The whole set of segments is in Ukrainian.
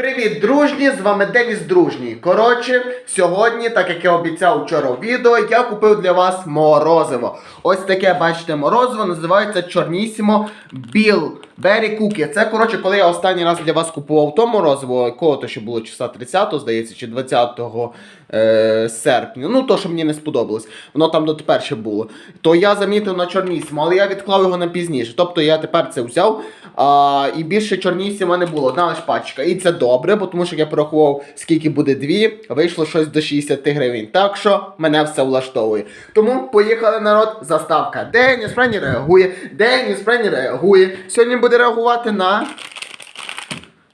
Привіт, дружні! З вами Деніс Дружній. Коротше, сьогодні, так як я обіцяв вчора в відео, я купив для вас морозиво. Ось таке, бачите, морозиво називається Чорнісімо Біл Беррі Кукі. Це, коротше, коли я останній раз для вас купував то морозиво, якого то ще було часа 30-го, здається, чи 20 е, серпня. Ну, то, що мені не сподобалось. Воно там дотепер ще було. То я замітив на Чорнісімо, але я відклав його на пізніше. Тобто я тепер це взяв. А, і більше Чорнісіма не було. Одна лише пачка. І це добре, бо тому що я порахував, скільки буде дві, вийшло щось до 60 гривень. Так що мене все влаштовує. Тому поїхали народ, заставка. Деніс Френі реагує, Деніс Френі реагує. Сьогодні буде реагувати на.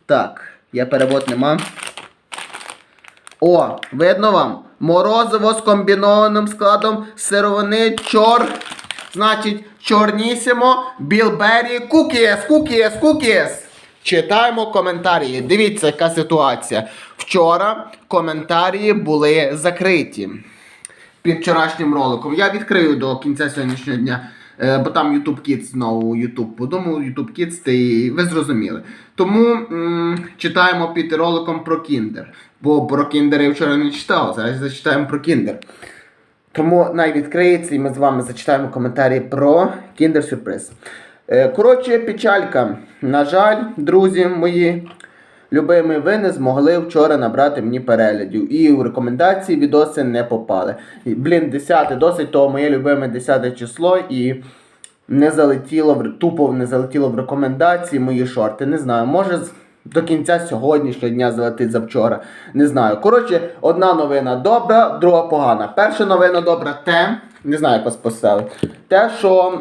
Так, я перевод нема. О, видно вам? Морозиво з комбінованим складом сировини чор. Значить, чорнісімо, білбері, кукіс, кукіс, кукіс. Читаємо коментарі. Дивіться, яка ситуація. Вчора коментарі були закриті під вчорашнім роликом. Я відкрию до кінця сьогоднішнього дня, бо там YouTube Kids знову YouTube подумав, YouTube Kids, і ви зрозуміли. Тому м, читаємо під роликом про Kinder. Бо про Kinder я вчора не читав, зараз зачитаємо про Kinder. Тому най відкриється і ми з вами зачитаємо коментарі про Kinder Surprise. Е, Коротше, печалька. На жаль, друзі мої. Любимі, ви не змогли вчора набрати мені переглядів. І в рекомендації відоси не попали. І, Блін, 10 досить того моє любиме 10 число і не залетіло тупо не залетіло в рекомендації мої шорти. Не знаю, може до кінця сьогоднішнього дня залетить завчора. Не знаю. Коротше, одна новина добра, друга погана. Перша новина добра те, не знаю, як вас поставити. Те, що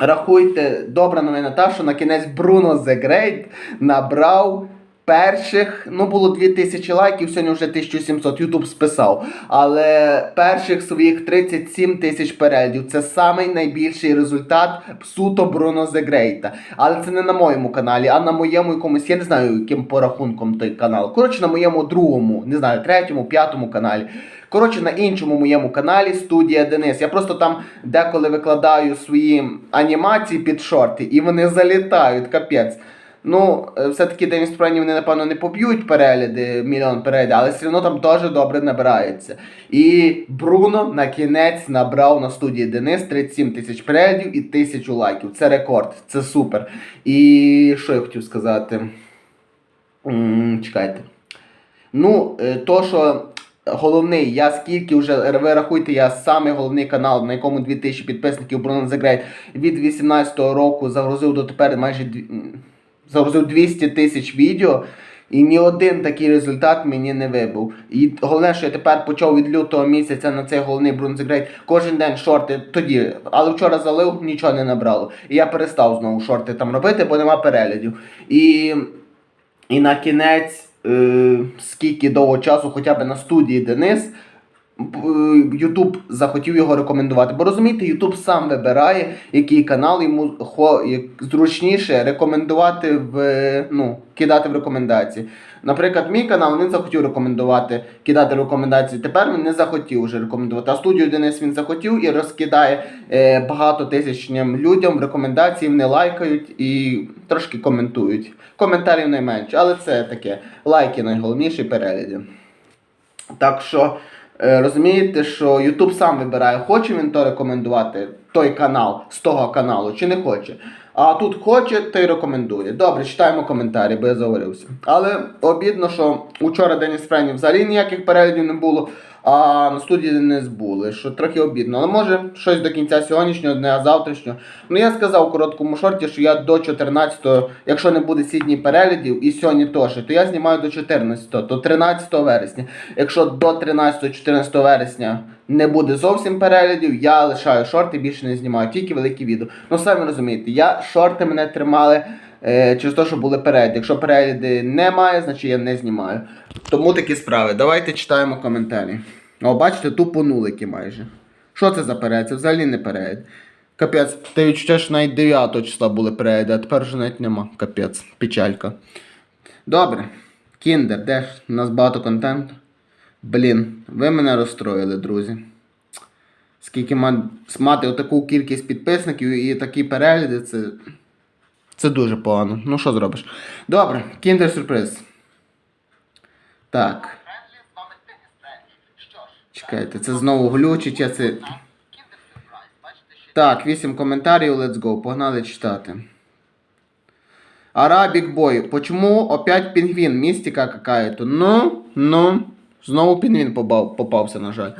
Рахуйте, добра новина та, що на кінець Бруно The Great набрав перших, ну було 2000 лайків, сьогодні вже 1700, Ютуб списав. Але перших своїх 37 тисяч переглядів. Це самий найбільший результат суто Бруно Great. Але це не на моєму каналі, а на моєму якомусь, я не знаю, яким порахунком той канал. Коротше, на моєму другому, не знаю, третьому, п'ятому каналі. Коротше, на іншому моєму каналі студія Денис. Я просто там деколи викладаю свої анімації під шорти, і вони залітають, капець. Ну, е, все-таки Денис Проні вони, напевно, не поб'ють перегляди, мільйон переглядів, але все одно там теж добре набирається. І Бруно на кінець набрав на студії Денис 37 тисяч переглядів і тисячу лайків. Це рекорд, це супер. І що я хотів сказати? М, Чекайте. Ну, е, то, що головний, я скільки вже, ви рахуйте, я самий головний канал, на якому 2000 підписників Bruno The від 18-го року загрузив дотепер майже дві- м, загрузив 200 тисяч відео. І ні один такий результат мені не вибив. І головне, що я тепер почав від лютого місяця на цей головний Great кожен день шорти тоді. Але вчора залив, нічого не набрало. І я перестав знову шорти там робити, бо нема переглядів. І і на кінець, е, скільки довго часу, хоча б на студії Денис, Ютуб захотів його рекомендувати. Бо розумієте, Ютуб сам вибирає, який канал йому зручніше рекомендувати в ну, кидати в рекомендації. Наприклад, мій канал він захотів рекомендувати, кидати рекомендації. Тепер він не захотів вже рекомендувати. А студію Денис він захотів і розкидає е, багато тисячним людям рекомендації, вони лайкають і трошки коментують. Коментарів найменше, але це таке. Лайки найголовніші перегляди. Так що е, розумієте, що YouTube сам вибирає, хоче він то рекомендувати той канал з того каналу, чи не хоче. А тут хоче, то й рекомендує. Добре, читаємо коментарі, бо я заговорився. Але обідно, що учора Деніс Френі взагалі ніяких переглядів не було, а на студії не були, що трохи обідно. Але може щось до кінця сьогоднішнього дня, завтрашнього. Ну я сказав у короткому шорті, що я до 14-го, якщо не буде сідні переглядів, і сьогодні теж, то я знімаю до 14-го, то 13 вересня. Якщо до 13-14 вересня не буде зовсім переглядів, я лишаю шорти, більше не знімаю, тільки великі відео. Ну самі розумієте, я шорти мене тримали. Е, через те, що були перегляди. Якщо перегляди немає, значить я не знімаю. Тому такі справи. Давайте читаємо коментарі. О, бачите, тупо нулики майже. Що це за перегляд? Це взагалі не перегляд. Капець, ти відчуття, що навіть 9 числа були перегляди, а тепер вже навіть нема. Капець, печалька. Добре. Кіндер, де ж? У нас багато контенту. Блін, ви мене розстроїли, друзі. Скільки мати отаку кількість підписників і такі перегляди, це. Це дуже погано. Ну що зробиш? Добре, кіндер сюрприз. Так. Чекайте, це знову глючить, я це. Так, 8 коментарів, let's go. Погнали читати. Арабік бой. Почему опять пінгвін? Містика какая-то. Ну, ну. Знову пінгвін попав, попався, на жаль.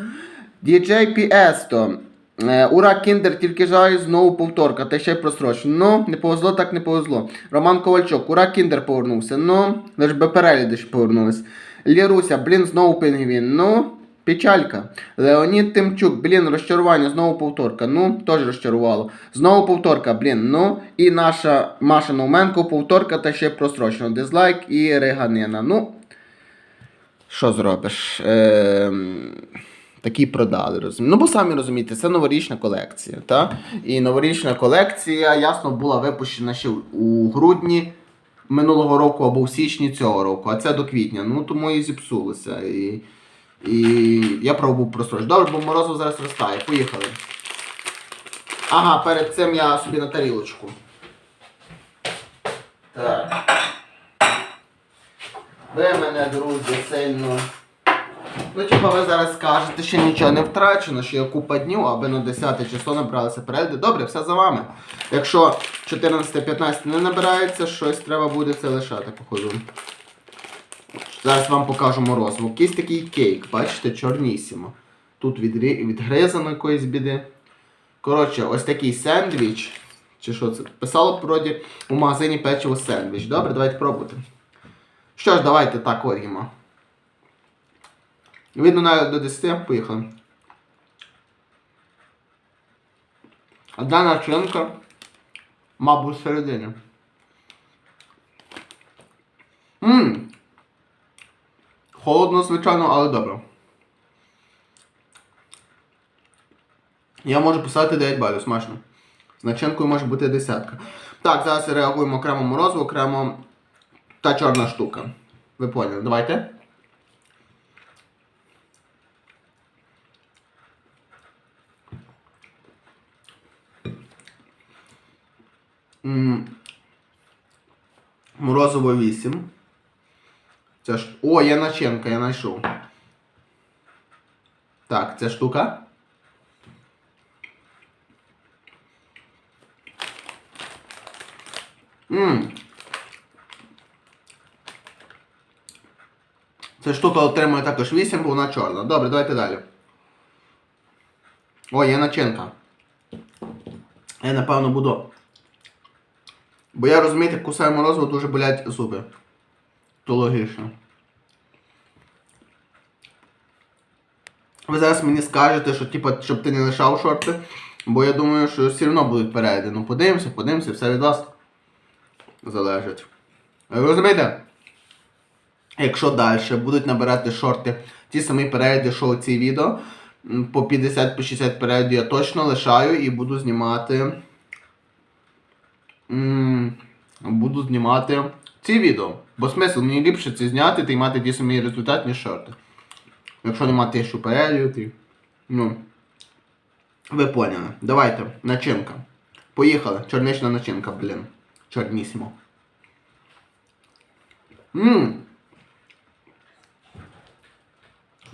DJ Піесто. Е, Ура Кіндер, тільки жаль, знову повторка, та ще й просрочено. Ну, не повезло, так не повезло. Роман Ковальчук, Ура Кіндер повернувся. Ну, лиш би перегляди ще повернулись. Ліруся, блін, знову пінгвін. Ну, печалька. Леонід Тимчук, блін, розчарування, знову повторка. Ну, теж розчарувало. Знову повторка, блін. Ну, і наша Маша Науменко, повторка та ще й просрочено. Дизлайк і реганина. Ну, що зробиш? Ем, Такі продали, розумієте. Ну, бо самі розумієте, це новорічна колекція. Та? І новорічна колекція, ясно, була випущена ще у грудні минулого року або в січні цього року, а це до квітня. Ну тому і зіпсулося. І, і я пробував просрочити. Добре, бо морозиво зараз розтає. Поїхали. Ага, перед цим я собі на тарілочку. Так. Ви мене, друзі, сильно. Ну, типа, ви зараз скажете, що нічого не втрачено, що є купа днів, аби на 10 число набралися перегляди. Добре, все за вами. Якщо 14-15 не набирається, щось треба буде це лишати, походу. Зараз вам покажу морозиво. Якийсь такий кейк, бачите, чорнісімо. Тут відрі... відгризано якоїсь біди. Коротше, ось такий сендвіч. Чи що це? Писало вроді у магазині печиво сендвіч. Добре, давайте пробувати. Що ж, давайте так орімо. Видно навіть до 10, поїхали. Одна начинка, мабуть, всередині. Ммм. Холодно, звичайно, але добре. Я можу писати 9 балів, смачно. З начинкою може бути десятка. Так, зараз реагуємо окремо морозиво, окремо та чорна штука. Ви поняли, давайте. М, Морозиво 8. Це ж. О, є начинка, я знайшов. Так, ця штука. Ммм. Ця штука отримує також 8, бо вона чорна. Добре, давайте далі. О, є начинка. Я напевно буду. Бо я розумієте, кусаю морозиво, дуже болять зуби. То логічно. Ви зараз мені скажете, що типа, щоб ти не лишав шорти, бо я думаю, що все одно будуть перегляди. Ну подивимося, подивимося, все від вас залежить. Ви розумієте? Якщо далі будуть набирати шорти ті самі перегляди, що у ці відео, по 50-60 переглядів я точно лишаю і буду знімати. Буду знімати ці відео. Бо смисл мені ліпше це зняти та й мати ті самі результат, ніж шорти. Якщо нема тисячу переглядів. Ну. Ви поняли. Давайте, начинка. Поїхали. Чорнична начинка, блін. Чорнісімо. Ммм.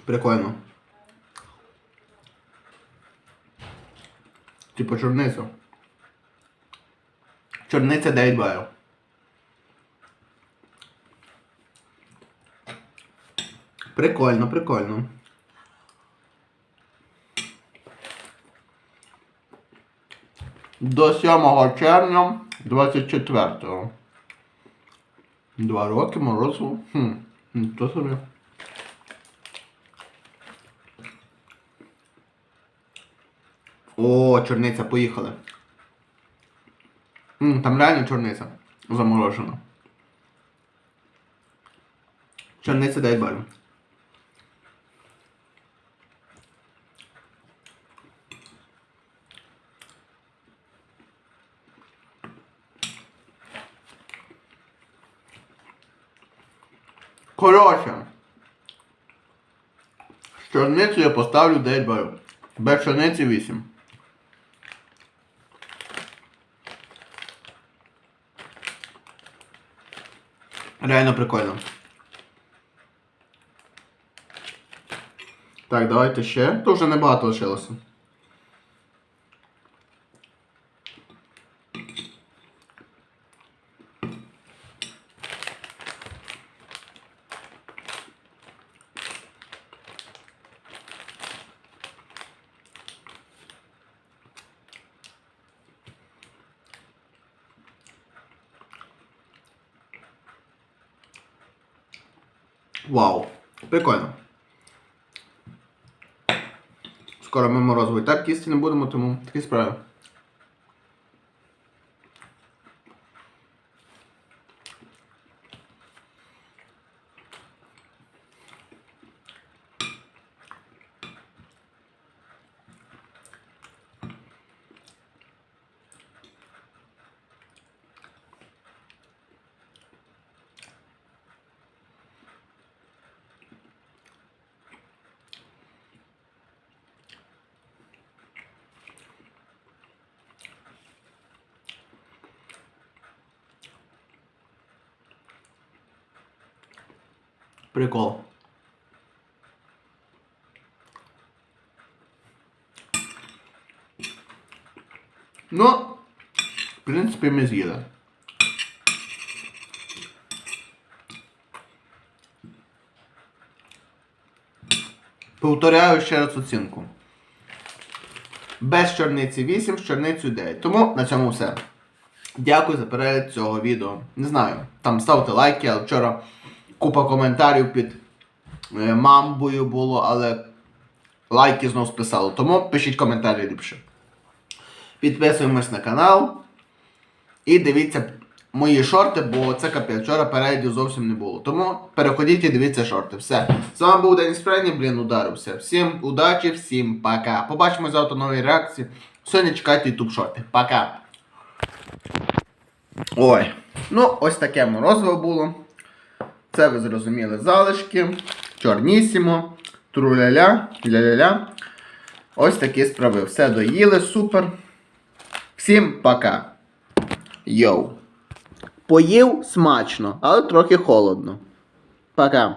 Прикольно. Типа чорниця. Чорниця 9 балів. Прикольно, прикольно. До 7 червня 24-го. Два роки морозу. Хм. То собі. О, чорниця, поїхали. М, там реально чорниця заморожена. Чорниця 9 балів. Коротше. Чорницю я поставлю 9 балів. Без чорниці 8. Реально прикольно. Так, давайте ще. Тут вже небагато лишилося. Вау, прикольно. Скоро ми морозиво і так їсти не будемо, тому такі справи. Прикол. Ну, в принципі, ми з'їли. Повторяю ще раз оцінку. Без чорниці 8, з чорницею 9. Тому на цьому все. Дякую за перегляд цього відео. Не знаю, там ставте лайки, але вчора купа коментарів під е, мамбою було, але лайки знов списало. Тому пишіть коментарі ліпше. Підписуємось на канал. І дивіться мої шорти, бо це капець. Вчора переглядів зовсім не було. Тому переходіть і дивіться шорти. Все. З вами був Денис Френі, блін, ударився. Всім удачі, всім пока. Побачимо завтра нові реакції. Сьогодні чекайте YouTube шорти. Пока. Ой. Ну, ось таке морозиво було. Це ви зрозуміли залишки. Чорнісімо. Труляля, ля-ля-ля. Ось такі справи. Все доїли, супер. Всім пока. Йоу. Поїв смачно, але трохи холодно. Пока.